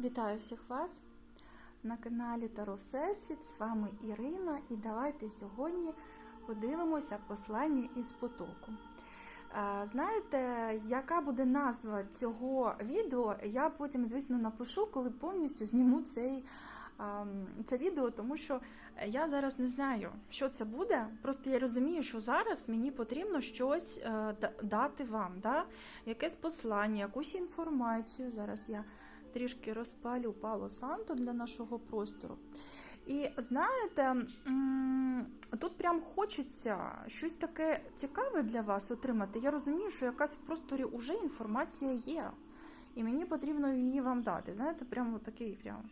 Вітаю всіх вас на каналі Таро Всесвіт. З вами Ірина, і давайте сьогодні подивимося послання із потоку. Знаєте, яка буде назва цього відео? Я потім, звісно, напишу, коли повністю зніму цей, це відео, тому що я зараз не знаю, що це буде. Просто я розумію, що зараз мені потрібно щось е, дати вам, да? якесь послання, якусь інформацію. Зараз я трішки розпалю Пало Санто для нашого простору. І знаєте, тут прям хочеться щось таке цікаве для вас отримати. Я розумію, що якась в просторі вже інформація є, і мені потрібно її вам дати. Знаєте, прямо такий прям,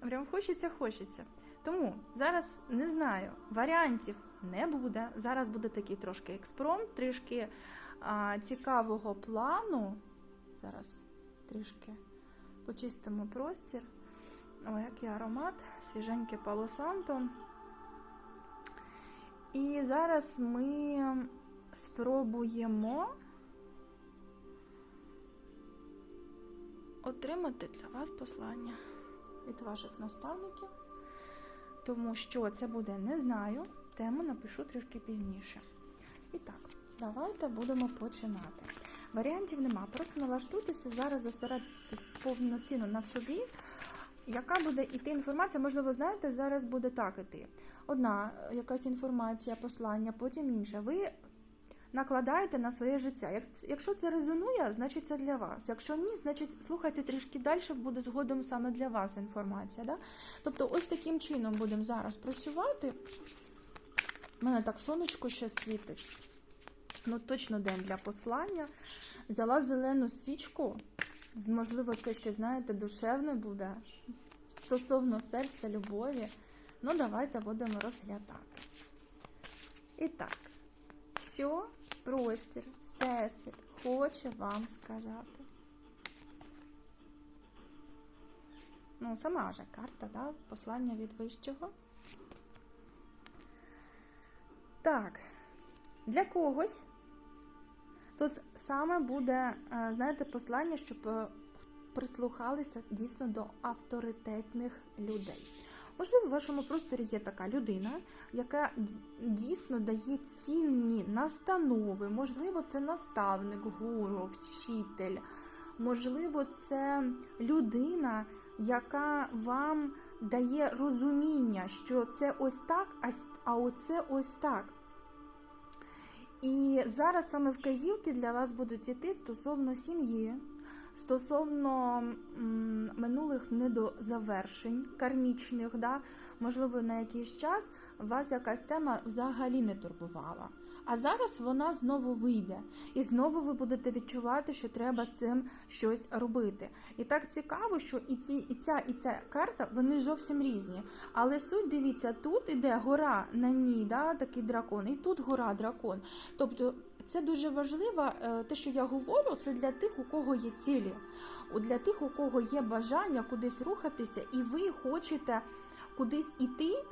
прям хочеться, хочеться. Тому зараз не знаю, варіантів не буде. Зараз буде такий трошки експромт, трішки а, цікавого плану. Зараз трішки почистимо простір. О, який аромат, свіженьке Пало Санто. І зараз ми спробуємо отримати для вас послання від ваших наставників. Тому що це буде не знаю, тему напишу трішки пізніше. І так, давайте будемо починати. Варіантів нема. Просто налаштуйтеся, зараз зосередитесь повноцінно на собі. Яка буде іти інформація? Можливо, знаєте, зараз буде так іти. Одна якась інформація, послання, потім інша. Ви накладаєте на своє життя. Якщо це резонує, значить це для вас. Якщо ні, значить слухайте трішки далі, буде згодом саме для вас інформація. Да? Тобто, ось таким чином будемо зараз працювати. У мене так сонечко ще світить. Ну, точно день для послання. Взяла зелену свічку. Можливо, це ще, знаєте, душевне буде. Стосовно серця, любові. Ну, давайте будемо розглядати. І так, що простір, всесвіт хоче вам сказати? Ну, сама же карта, да? послання від вищого. Так, для когось тут саме буде, е, знаєте, послання, щоб е, прислухалися дійсно до авторитетних людей. Можливо, в вашому просторі є така людина, яка дійсно дає цінні настанови. Можливо, це наставник, гуру, вчитель. Можливо, це людина, яка вам дає розуміння, що це ось так, а оце ось так. І зараз саме вказівки для вас будуть іти стосовно сім'ї, стосовно м, минулих недозавершень, кармічних, да? можливо, на якийсь час вас якась тема взагалі не турбувала. А зараз вона знову вийде, і знову ви будете відчувати, що треба з цим щось робити. І так цікаво, що і ці, і ця, і ця карта вони зовсім різні. Але суть, дивіться, тут іде гора на ній, да, такий дракон, і тут гора дракон. Тобто це дуже важливо, е, те, що я говорю, це для тих, у кого є цілі, для тих, у кого є бажання кудись рухатися, і ви хочете кудись іти.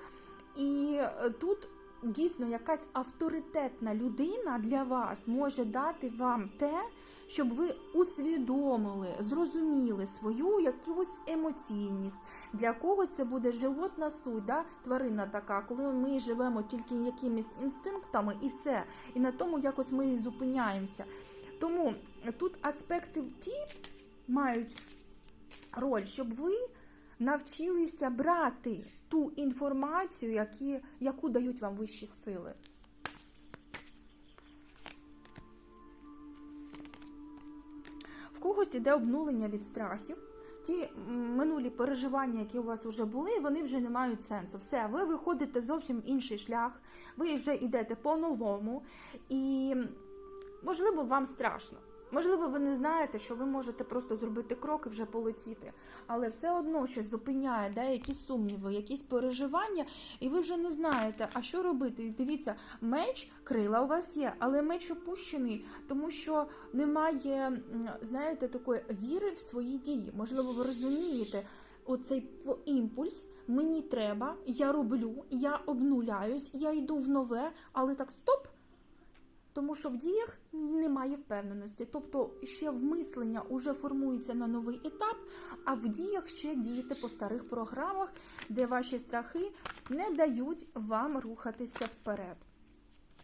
І е, тут дійсно якась авторитетна людина для вас може дати вам те, щоб ви усвідомили, зрозуміли свою якусь емоційність. Для кого це буде животна суть, да? тварина така, коли ми живемо тільки якимись інстинктами і все, і на тому якось ми і зупиняємося. Тому тут аспекти ті мають роль, щоб ви навчилися брати ту інформацію, які, яку дають вам вищі сили. В когось іде обнулення від страхів. Ті минулі переживання, які у вас вже були, вони вже не мають сенсу. Все, ви виходите зовсім інший шлях, ви вже йдете по-новому, і можливо вам страшно. Можливо, ви не знаєте, що ви можете просто зробити крок і вже полетіти, але все одно щось зупиняє, да, якісь сумніви, якісь переживання, і ви вже не знаєте, а що робити. Дивіться, меч, крила у вас є, але меч опущений, тому що немає, знаєте, такої віри в свої дії. Можливо, ви розумієте. Оцей імпульс мені треба, я роблю, я обнуляюсь, я йду в нове, але так стоп. Тому що в діях немає впевненості. Тобто ще вмислення вже формується на новий етап, а в діях ще діяти по старих програмах, де ваші страхи не дають вам рухатися вперед.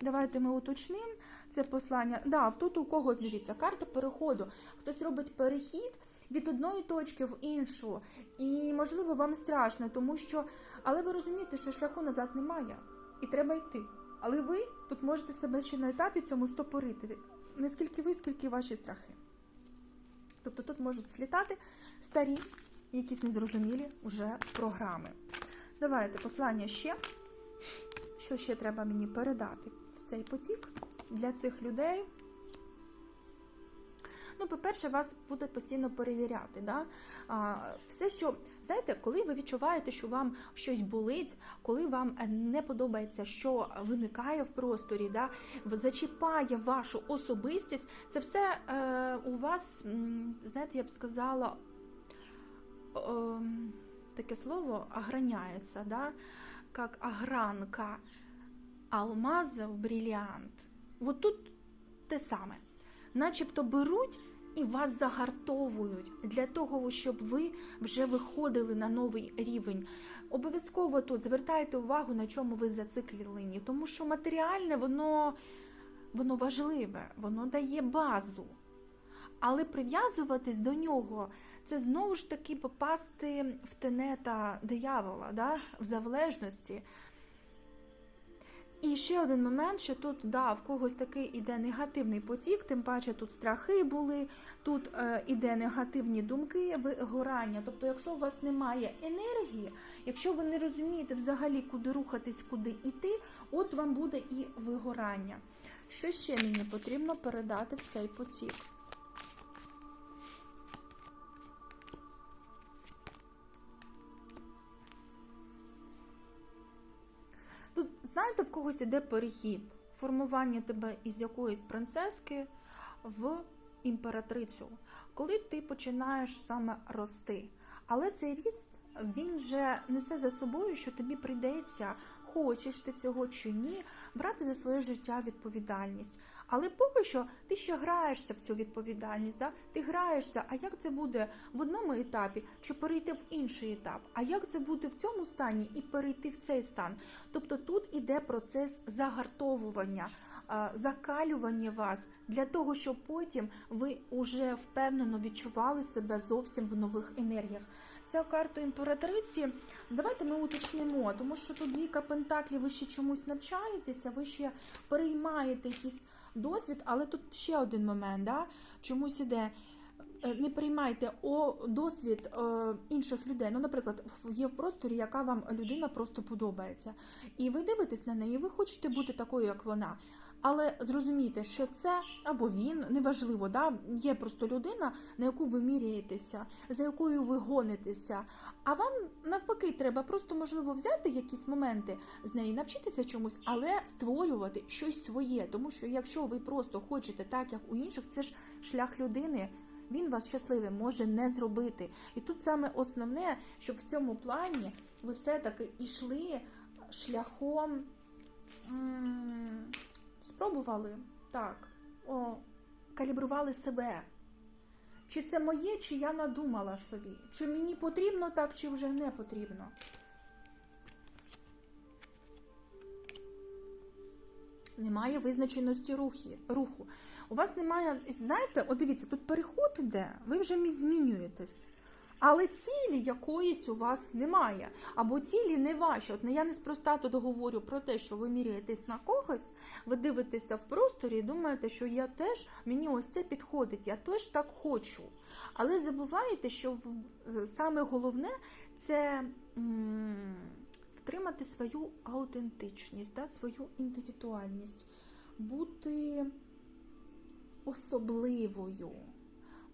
Давайте ми уточнимо це послання. Да, тут у когось дивіться карта переходу. Хтось робить перехід від одної точки в іншу, і можливо вам страшно, тому що, але ви розумієте, що шляху назад немає, і треба йти. Але ви тут можете себе ще на етапі цьому стопорити. Наскільки ви, скільки ваші страхи. Тобто тут можуть слітати старі, якісь незрозумілі вже програми. Давайте послання ще. Що ще треба мені передати в цей потік для цих людей? Ну, по-перше, вас будуть постійно перевіряти. Да? А, все, що знаєте, коли ви відчуваєте, що вам щось болить, коли вам не подобається, що виникає в просторі, да? зачіпає вашу особистість, це все е, у вас, знаєте, я б сказала, е, таке слово ограняється, да? як огранка алмаза в бриллиант. От тут те саме. Начебто беруть і вас загартовують для того, щоб ви вже виходили на новий рівень. Обов'язково тут звертайте увагу, на чому ви зациклені, тому що матеріальне воно, воно важливе, воно дає базу. Але прив'язуватись до нього це знову ж таки попасти в тенета диявола, да? в залежності. І ще один момент, що тут да, в когось такий іде негативний потік, тим паче тут страхи були, тут е, іде негативні думки, вигорання. Тобто, якщо у вас немає енергії, якщо ви не розумієте взагалі, куди рухатись, куди йти, от вам буде і вигорання. Що ще мені потрібно передати в цей потік? Знаєте, в когось іде перехід, формування тебе із якоїсь принцески в імператрицю, коли ти починаєш саме рости. Але цей ріст він же несе за собою, що тобі прийдеться, хочеш ти цього чи ні, брати за своє життя відповідальність. Але поки що ти ще граєшся в цю відповідальність. Да? Ти граєшся, а як це буде в одному етапі чи перейти в інший етап? А як це буде в цьому стані і перейти в цей стан? Тобто тут іде процес загартовування, закалювання вас для того, щоб потім ви уже впевнено відчували себе зовсім в нових енергіях. Ця карта імператриці, давайте ми уточнимо, тому що тут двійка пентаклів, ви ще чомусь навчаєтеся, ви ще переймаєте якісь досвід, але тут ще один момент, да? чомусь іде. е, Не приймайте о досвід о, інших людей. Ну, наприклад, є в просторі, яка вам людина просто подобається. І ви дивитесь на неї, ви хочете бути такою, як вона. Але зрозумійте, що це або він, неважливо, да? є просто людина, на яку ви міряєтеся, за якою ви гонитеся. А вам навпаки треба просто можливо взяти якісь моменти з неї, навчитися чомусь, але створювати щось своє. Тому що якщо ви просто хочете так, як у інших, це ж шлях людини. Він вас щасливим може не зробити. І тут саме основне, щоб в цьому плані ви все-таки йшли шляхом. Спробували так, о, калібрували себе. Чи це моє, чи я надумала собі? Чи мені потрібно так, чи вже не потрібно? Немає визначеності руху. У вас немає, знаєте, от дивіться, тут переход іде, ви вже мі- змінюєтесь. Але цілі якоїсь у вас немає. Або цілі не ваші. От не я неспроста тут говорю про те, що ви міряєтесь на когось, ви дивитеся в просторі і думаєте, що я теж мені ось це підходить, я теж так хочу. Але забуваєте, що саме головне це втримати свою аутентичність, да, свою індивідуальність, бути особливою,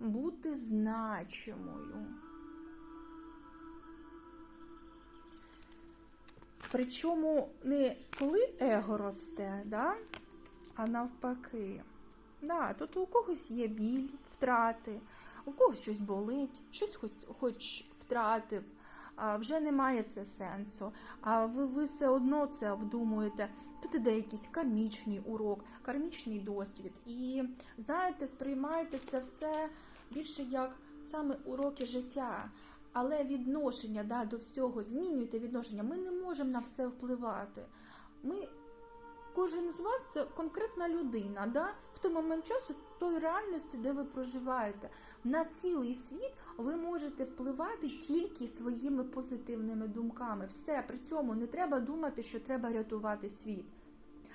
бути значимою. Причому не коли его росте, да? а навпаки. Да, тут у когось є біль, втрати, у когось щось болить, щось хоч, хоч втратив, а вже немає це сенсу. А ви, ви все одно це обдумуєте. Тут іде якийсь кармічний урок, кармічний досвід. І знаєте, сприймайте це все більше як саме уроки життя. Але відношення да, до всього змінюйте відношення. Ми не можемо на все впливати. Ми, кожен з вас це конкретна людина, да? в той момент часу, в той реальності, де ви проживаєте. На цілий світ ви можете впливати тільки своїми позитивними думками. Все, при цьому не треба думати, що треба рятувати світ.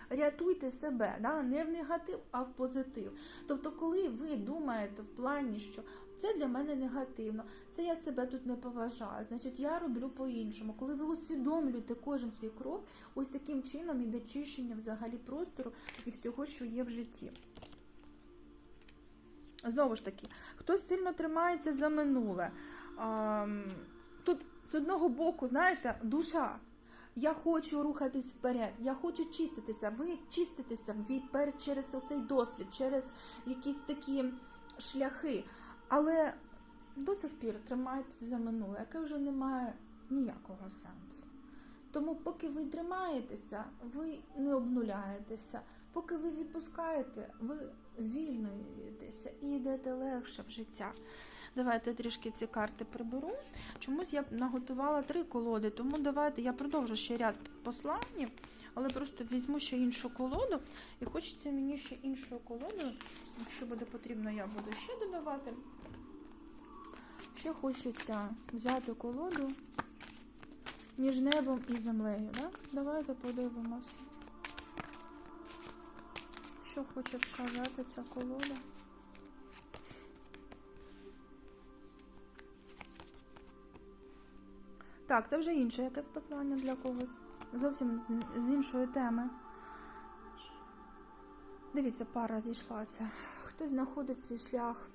Рятуйте себе, да? не в негатив, а в позитив. Тобто, коли ви думаєте в плані, що це для мене негативно, це я себе тут не поважаю, значить я роблю по-іншому. Коли ви усвідомлюєте кожен свій крок, ось таким чином іде чищення взагалі простору і всього, що є в житті. Знову ж таки, хтось сильно тримається за минуле. Тут з одного боку, знаєте, душа. Я хочу рухатись вперед, я хочу чиститися. Ви чиститеся ви через оцей досвід, через якісь такі шляхи. Але до сих пір тримаєтеся за минуле, яке вже не має ніякого сенсу. Тому, поки ви тримаєтеся, ви не обнуляєтеся. Поки ви відпускаєте, ви звільнюєтеся і йдете легше в життя. Давайте трішки ці карти приберу. Чомусь я наготувала три колоди, тому давайте я продовжу ще ряд послань, але просто візьму ще іншу колоду. І хочеться мені ще іншу колоду. Якщо буде потрібно, я буду ще додавати. Ще хочеться взяти колоду між небом і землею. Да? Давайте подивимося. Що хоче сказати ця колода? Так, це вже інше якесь послання для когось. Зовсім з, іншої теми. Дивіться, пара зійшлася. Хтось знаходить свій шлях.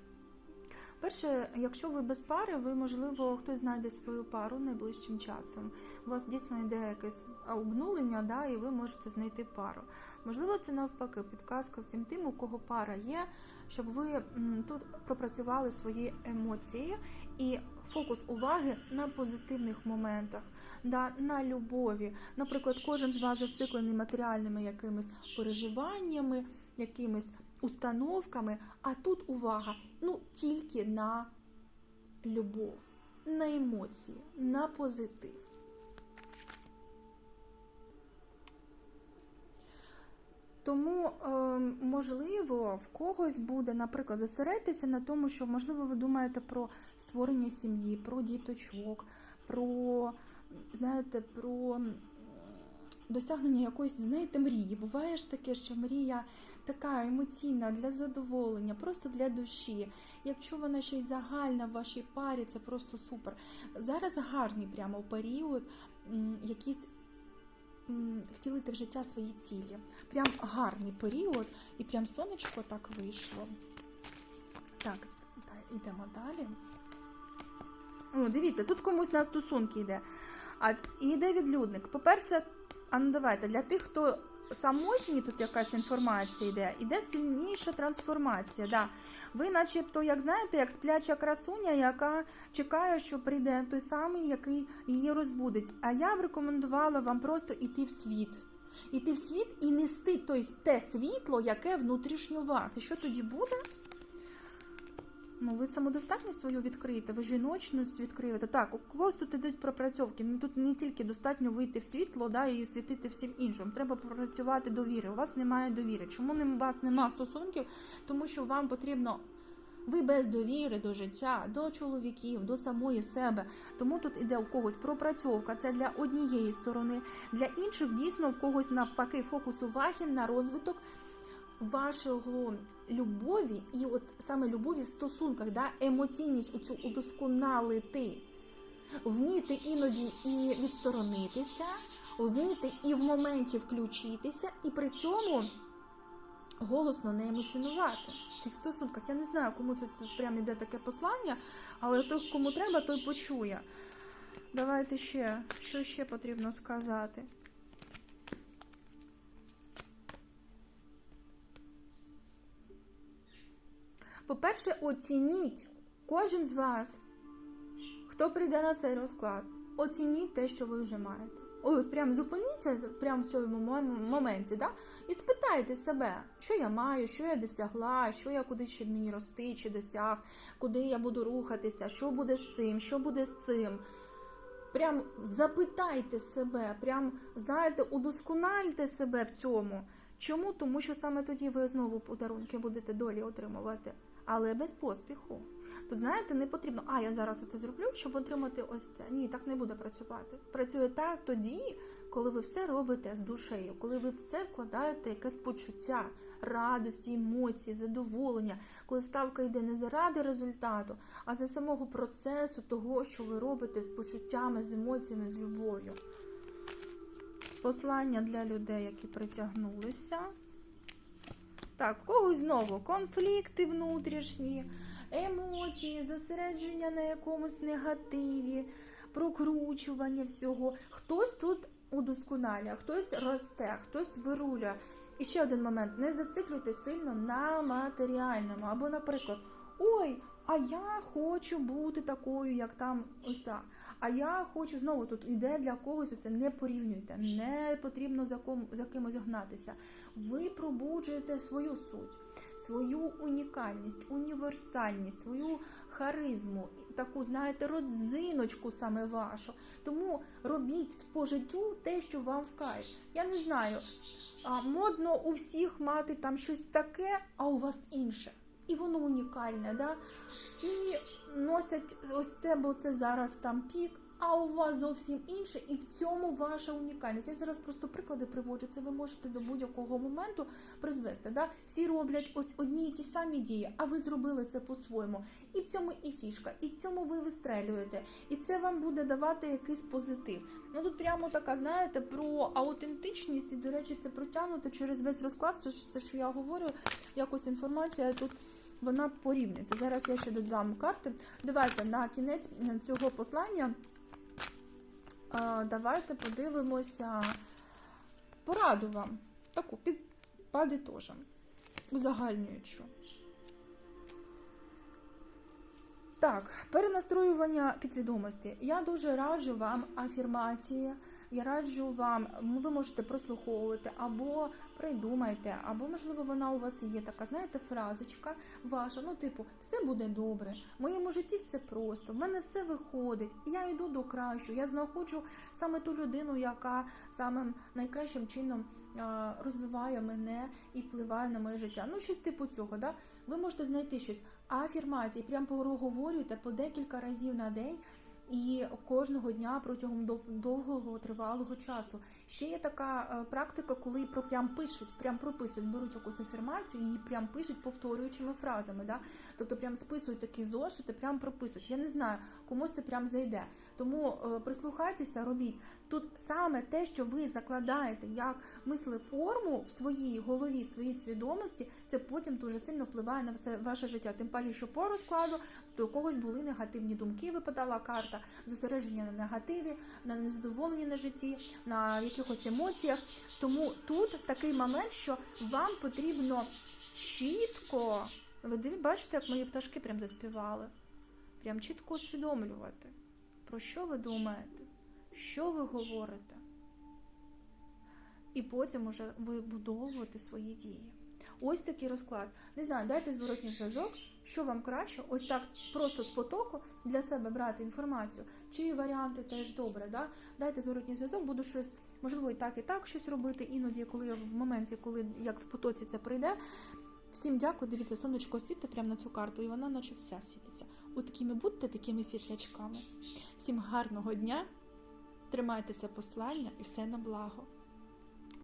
Перше, якщо ви без пари, ви, можливо, хтось знайде свою пару найближчим часом. У вас дійсно йде якесь обнулення, да, і ви можете знайти пару. Можливо, це навпаки підказка всім тим, у кого пара є, щоб ви тут пропрацювали свої емоції і фокус уваги на позитивних моментах, да, на любові. Наприклад, кожен з вас зациклений матеріальними якимись переживаннями, якимись установками, а тут увага ну тільки на любов, на емоції, на позитив. Тому, е, можливо, в когось буде, наприклад, зосередьтеся на тому, що, можливо, ви думаєте про створення сім'ї, про діточок, про, знаєте, про досягнення якоїсь, знаєте, мрії. Буває ж таке, що мрія така емоційна для задоволення, просто для душі. Якщо вона ще й загальна в вашій парі, це просто супер. Зараз гарний прямо період, якісь втілити в життя свої цілі. Прям гарний період, і прям сонечко так вийшло. Так, йдемо далі. О, дивіться, тут комусь на стосунки йде. А і йде відлюдник. По-перше, а ну давайте, для тих, хто самотній, тут якась інформація йде, іде сильніша трансформація. Да. Ви, начебто, як знаєте, як спляча красуня, яка чекає, що прийде той самий, який її розбудить. А я б рекомендувала вам просто іти в світ. Іти в світ і нести той, те світло, яке внутрішньо вас. І що тоді буде? Ну, ви самодостатність свою відкриєте, ви жіночність відкриєте. Так, у когось тут ідуть пропрацьовки. Ну тут не тільки достатньо вийти в світло, да, і світити всім іншим. Треба пропрацювати довіри. У вас немає довіри. Чому у вас немає стосунків? Тому що вам потрібно. Ви без довіри до життя, до чоловіків, до самої себе. Тому тут іде у когось пропрацьовка. Це для однієї сторони. Для інших дійсно в когось навпаки фокус уваги на розвиток вашого любові, і от саме любові в стосунках, да, емоційність у цю удосконалити. Вміти іноді і відсторонитися, вміти і в моменті включитися, і при цьому голосно не емоціонувати в цих стосунках. Я не знаю, кому це тут прямо йде таке послання, але той, кому треба, той почує. Давайте ще, що ще потрібно сказати. По-перше, оцініть кожен з вас, хто прийде на цей розклад, оцініть те, що ви вже маєте. От прям зупиніться прямо в цьому моменті, да? і спитайте себе, що я маю, що я досягла, що я кудись ще мені рости, чи досяг, куди я буду рухатися, що буде з цим, що буде з цим. Прям запитайте себе, прям знаєте, удоскональте себе в цьому. Чому? Тому що саме тоді ви знову подарунки будете долі отримувати, але без поспіху. Тут знаєте, не потрібно, а я зараз оце зроблю, щоб отримати ось це. Ні, так не буде працювати. Працює так тоді, коли ви все робите з душею, коли ви в це вкладаєте якесь почуття радості, емоції, задоволення, коли ставка йде не заради результату, а за самого процесу того, що ви робите з почуттями, з емоціями, з любов'ю. Послання для людей, які притягнулися. Так, в когось знову конфлікти внутрішні, емоції, зосередження на якомусь негативі, прокручування всього. Хтось тут удосконалює, хтось росте, хтось вирулює. І ще один момент: не зациклюйте сильно на матеріальному. Або, наприклад, ой, а я хочу бути такою, як там ось так. А я хочу знову тут іде для когось. Це не порівнюйте, не потрібно за ком за кимось гнатися. Ви пробуджуєте свою суть, свою унікальність, універсальність, свою харизму, таку, знаєте, родзиночку саме вашу. Тому робіть по життю те, що вам в кайф. Я не знаю, модно у всіх мати там щось таке, а у вас інше. І воно унікальне, да? Всі носять ось це, бо це зараз там пік, а у вас зовсім інше, і в цьому ваша унікальність. Я зараз просто приклади приводжу. Це ви можете до будь-якого моменту призвести. Да? Всі роблять ось одні і ті самі дії, а ви зробили це по-своєму. І в цьому і фішка, і в цьому ви вистрелюєте. І це вам буде давати якийсь позитив. Ну тут прямо така, знаєте, про аутентичність, і, до речі, це протягнуто через весь розклад. Все, все, що я говорю, якось інформація тут. Вона порівнюється. Зараз я ще додам карти. Давайте на кінець цього послання. Давайте подивимося пораду вам. Таку під теж. Узагальнюючу. Так, перенастроювання підсвідомості. Я дуже раджу вам афірмації. Я раджу вам, ви можете прослуховувати або придумайте, або, можливо, вона у вас є така, знаєте, фразочка ваша, ну, типу, все буде добре, в моєму житті все просто, в мене все виходить, я йду до кращого, я знаходжу саме ту людину, яка самим найкращим чином розвиває мене і впливає на моє життя. Ну, щось типу цього, да? ви можете знайти щось. Афірмації, прям проговорюйте по декілька разів на день. І кожного дня протягом дов- довгого тривалого часу. Ще є така е, практика, коли про прям пишуть, прям прописують, беруть якусь інформацію її прям пишуть повторюючими фразами. Да? Тобто прям списують такі зошити, прям прописують. Я не знаю, комусь це прям зайде. Тому е, прислухайтеся, робіть. Тут саме те, що ви закладаєте як мислеформу в своїй голові, в своїй свідомості, це потім дуже сильно впливає на все ваше життя. Тим паче, що по розкладу до когось були негативні думки, випадала карта, зосередження на негативі, на незадоволенні на житті, на якихось емоціях. Тому тут такий момент, що вам потрібно чітко, ви бачите, як мої пташки прям заспівали, прям чітко усвідомлювати, про що ви думаєте, що ви говорите. І потім уже вибудовувати свої дії. Ось такий розклад. Не знаю, дайте зворотній зв'язок, що вам краще, ось так просто з потоку для себе брати інформацію, чиї варіанти теж добре. Да? Дайте зворотній зв'язок, буду щось, можливо, і так, і так щось робити. Іноді, коли я в моменті, коли як в потоці це прийде. Всім дякую, дивіться, сонечко світить прямо на цю карту, і вона наче вся світиться. От такими будьте такими світлячками. Всім гарного дня, тримайте це послання і все на благо.